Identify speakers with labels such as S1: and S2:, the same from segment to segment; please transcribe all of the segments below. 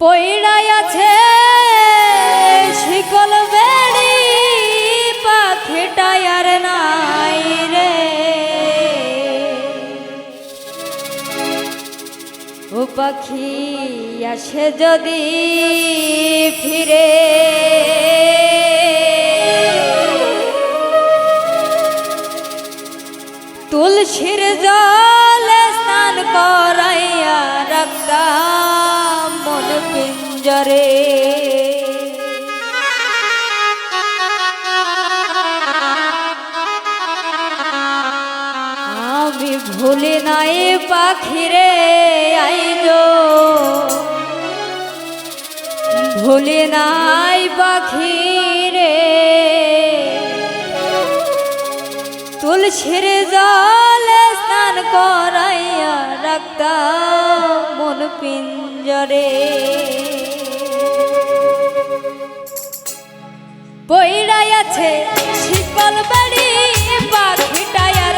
S1: পইড়াই আছে শিকল বেড়ি পাখিটাই আর নাই রে। ও পাখি আসে যদি ফিরে। তুলসীর জলে স্নান করাইয়া রাখতাম। পিঞ্জরে আমি ভুলি নাই পাখিরে আইজো ভুলি নাই পাখিরে। তুলসীর জলে স্নান করাইয়া রাখতাম। মন পিঞ্জরে। পইড়াই আছে শীতল বাড়ি পাখিটাই আর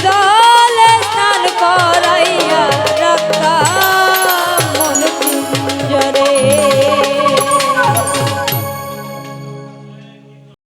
S1: the all.